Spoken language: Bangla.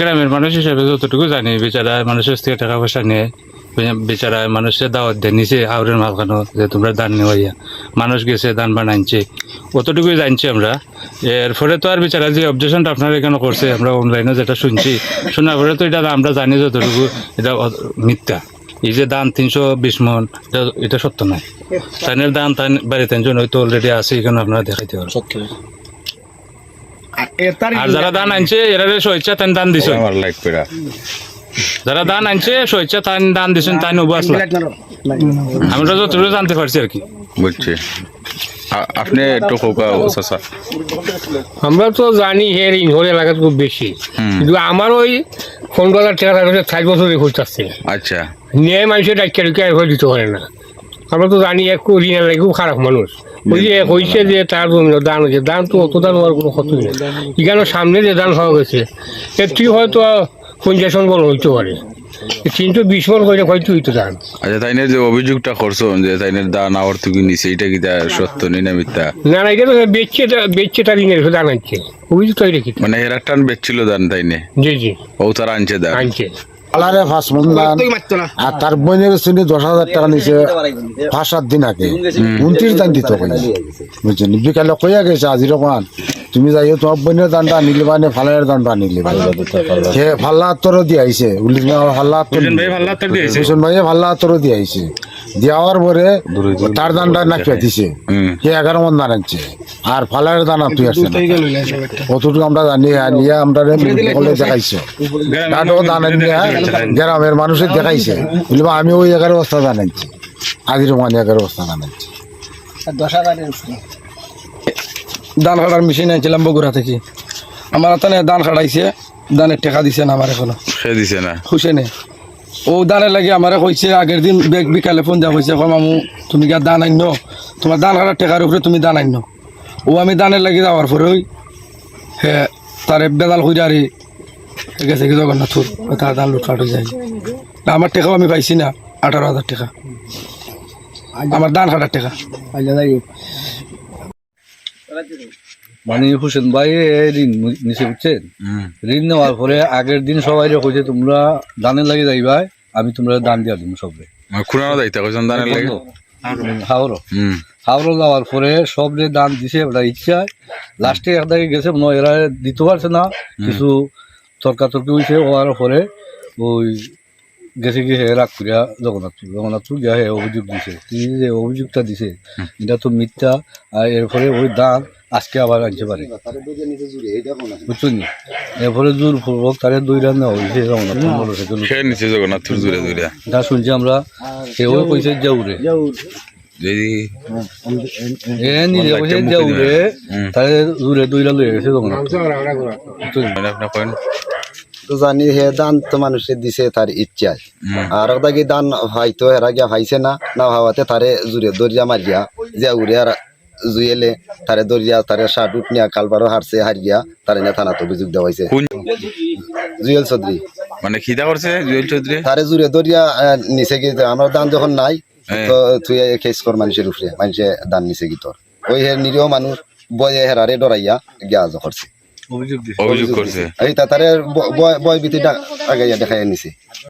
গ্রামের মানুষ হিসেবে যতটুকু জানি, বেচারা মানুষের থেকে টাকা পয়সা নেয়। বেচারা মানুষের দাওয়াত দেয়, নিচে হাওড়ের মাঝখানো যে তোমরা দান নেওয়াইয়া মানুষ গেছে দান বানাইছে। অতটুকুই জানছি আমরা। এরপরে তো আর বেচারা যে অবজেকশনটা আপনারা এখানে করছে, আমরা অনলাইনে যেটা শুনছি, শোনার পরে তো এটা আমরা জানি যতটুকু, এটা মিথ্যা। এই যে দান তিনশো বিশ মন, এটা সত্য নয়। তাইনের দান তাই বাড়ি তিনজন হয়তো অলরেডি আছে, এখানে আপনারা দেখাইতে পারবেন। আর যারা দান আনছে এরা স্বেচ্ছা তাই দান দিছে। আমার লাইক পেরা যারা দান আনছে স্বেচ্ছা তাই দান দিছেন তাই নবু আসলো। আমরা যতটুকু জানতে পারছি আর কি। বুঝছি। আপনি একটু চাচা। আমরা তো জানি হে ইনহর এলাকা খুব বেশি। কিন্তু আমার ওই ফোন করার টাকা থাকলে ষাট বছর রেখে আসছে আচ্ছা। নিয়ে মানুষের ডাক্তার দিতে পারে না। আমরা তো জানি এক করি না খুব খারাপ মানুষ ওই যে হয়েছে যে তার দান হয়েছে দান তো অত দান হওয়ার কোনো ক্ষতি নেই। এখানে সামনে যে দান হওয়া গেছে এর তুই হয়তো পঞ্চাশ বল হইতে পারে কিন্তু বিশ মন করে হয়তো হইতো দান। আচ্ছা তাইনের যে অভিযোগটা করছ যে তাইনের দান আবার তুই নিছে এটা কি সত্য নেই না মিথ্যা? না না এটা তো বেচছে বেচছে তার ইনের দান আনছে। অভিযোগ তৈরি মানে হেরার টান বেচছিল দান তাইনে? জি জি। ও তারা আনছে দান? আনছে। পালারে ফার্স্ট দান আর তার বোনের শুনে দশ হাজার টাকা নিছে পাঁচ সাত দিন আগে। উনত্রিশ দান দিত বুঝছেন? বিকালে কইয়া গেছে আজি রকম তুমি যাইও তোমার বোনের দানটা আনিলে মানে ফালারের দানটা আনিলে সে ফাল্লা আত্তরও দিয়ে আইছে উল্লিশ ফাল্লা আত্তর হুসেন ভাই ফাল্লা আত্তরও দিয়ে আইছে দেওয়ার পরে তার দানটা নাকি দিছে। সে এগারো মন দান আনছে। আর ফালারের দানা তুই আসছে না। অতটুকু আমরা জানি আনিয়া আমরা বলে দেখাইছে। তারও দান আনিয়া গ্রামের মানুষের দেখাইছে। বলব আমি ওই এগারো বস্তা দান আনছি আজির মানে এগারো বস্তা দান ধান কাটার মেশিন আনছিলাম বগুড়া থেকে। আমার তানে ধান কাটাইছে ধানের টেকা দিছে না আমার এখনও। সে দিছে না। হুসেনে ও দানের লাগে আমারে কইছে আগের দিন বেগ বিকালে ফোন দেওয়া কইছে কম মামু তুমি গা দান আইন? তোমার দান কাটার টেকার উপরে তুমি দান আইন। ও আমি দানের লাগি যাওয়ার পরে ওই হে তারে বেদাল কইরা আরে গেছে কি জগন্নাথপুর তার দান লুটপাট হয়ে যায়। আমার টেকাও আমি পাইছি না আঠারো হাজার টাকা। আমার দান কাটার টাকা। মানে হোসেন ভাই ঋণ নিচে বুঝছেন? ঋণ নেওয়ার পরে আগের দিন সবাই কইছে তোমরা দানের লাগে যাইবা আমি তোমরা দান দিয়া দিব সবাই খুনানো দায়িত্ব কইছেন দানের লাগে হাওড়। হুম হাওড়। যাওয়ার পরে সব যে দান দিছে ওটা ইচ্ছায় লাস্টে একদাকে গেছে মনে হয় এরা দিতে পারছে না। কিছু তর্কাতর্কি হয়েছে হওয়ার পরে ওই গেছে গিয়ে হে রাগ করিয়া জগন্নাথপুর। জগন্নাথপুর গিয়া হে অভিযোগ দিছে। তিনি যে অভিযোগটা দিছে এটা তো মিথ্যা। আর এরপরে ওই দান আজকে আবার আনতে পারে বুঝছেন এরপরে জোর পূর্বক তারে দুই রান নেওয়া হয়েছে জুড়ে জুড়ে শুনছি আমরা সেও কইছে যাউরে তারে জোরে দুই রান লয়ে গেছে জানি হে দান তো মানুষের দিছে তার ইচ্ছায় আর দান হয়তো এরা গিয়া ভাইছে না না ভাবাতে তারে জুড়ে দরিয়া মারিয়া যে উড়ে আর জুয়েলে তারে দরিয়া তারে শার্ট উঠ নিয়া কালবারও হারছে হারিয়া তারে না থানাতে অভিযোগ দেওয়া হয়েছে জুয়েল চৌধুরী। মানে খিদা করছে জুয়েল চৌধুরী? তারে জুড়ে দরিয়া নিচে গিয়ে আমরা দান যখন নাই হ্যাঁ। তো তুই কেস কর মানুষের উপরে মানুষে দান নিচে কি তোর? ওই হে নিরীহ মানুষ বয়ে হেরারে ডরাইয়া গিয়া করছে অভিযোগ করছে। এই তা তারে বয় বয় বিতি আগে দেখাই নিছে।